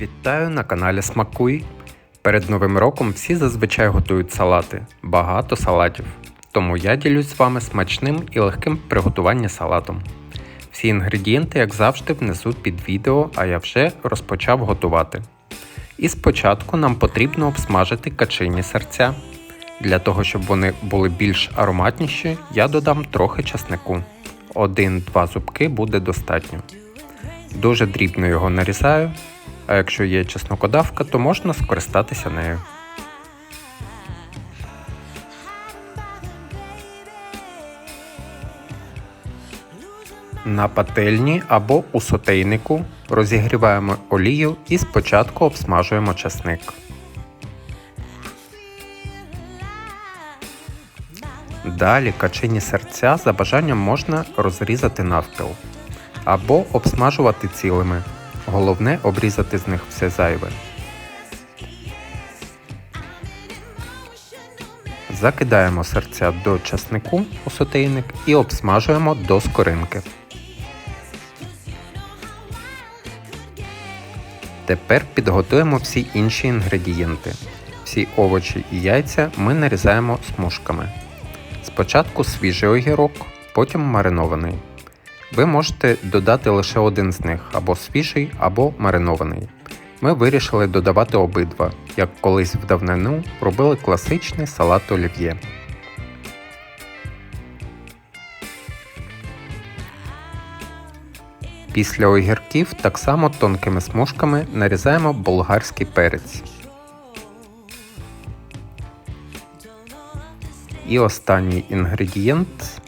Вітаю на каналі Смакуй. Перед Новим роком всі зазвичай готують салати, багато салатів. Тому я ділюсь з вами смачним і легким приготування салатом. Всі інгредієнти, як завжди, внесу під відео, а я вже розпочав готувати. І спочатку нам потрібно обсмажити качині серця. Для того, щоб вони були більш ароматніші, я додам трохи часнику. Один-два зубки буде достатньо. Дуже дрібно його нарізаю, а якщо є чеснокодавка, то можна скористатися нею. На пательні або у сотейнику розігріваємо олію і спочатку обсмажуємо часник. Далі качині серця за бажанням можна розрізати навпіл або обсмажувати цілими. Головне обрізати з них все зайве. Закидаємо серця до часнику у сотейник і обсмажуємо до скоринки. Тепер підготуємо всі інші інгредієнти. Всі овочі і яйця ми нарізаємо смужками. Спочатку свіжий огірок, потім маринований. Ви можете додати лише один з них або свіжий, або маринований. Ми вирішили додавати обидва, як колись в давнину робили класичний салат олів'є. Після огірків так само тонкими смужками нарізаємо болгарський перець. І останній інгредієнт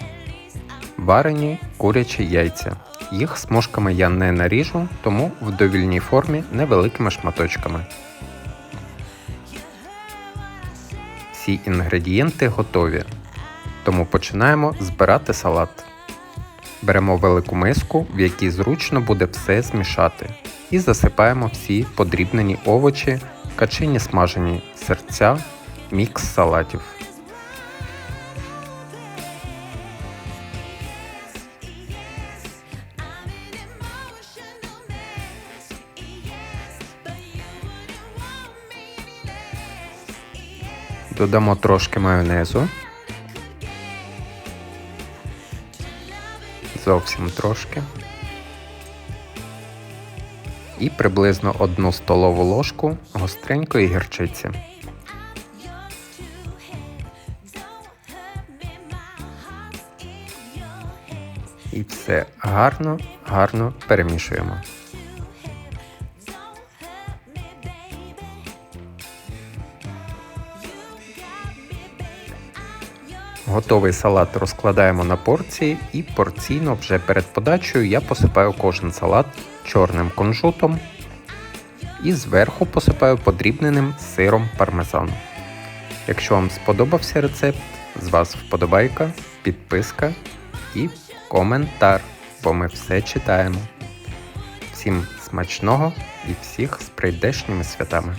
варені курячі яйця. Їх смужками я не наріжу, тому в довільній формі невеликими шматочками. Всі інгредієнти готові. Тому починаємо збирати салат. Беремо велику миску, в якій зручно буде все змішати. І засипаємо всі подрібнені овочі, качині смажені серця, мікс салатів. Додамо трошки майонезу. Зовсім трошки. І приблизно одну столову ложку гостренької гірчиці. І все гарно, гарно перемішуємо. Готовий салат розкладаємо на порції і порційно вже перед подачею я посипаю кожен салат чорним кунжутом і зверху посипаю подрібненим сиром пармезан. Якщо вам сподобався рецепт, з вас вподобайка, підписка і коментар, бо ми все читаємо. Всім смачного і всіх з прийдешніми святами!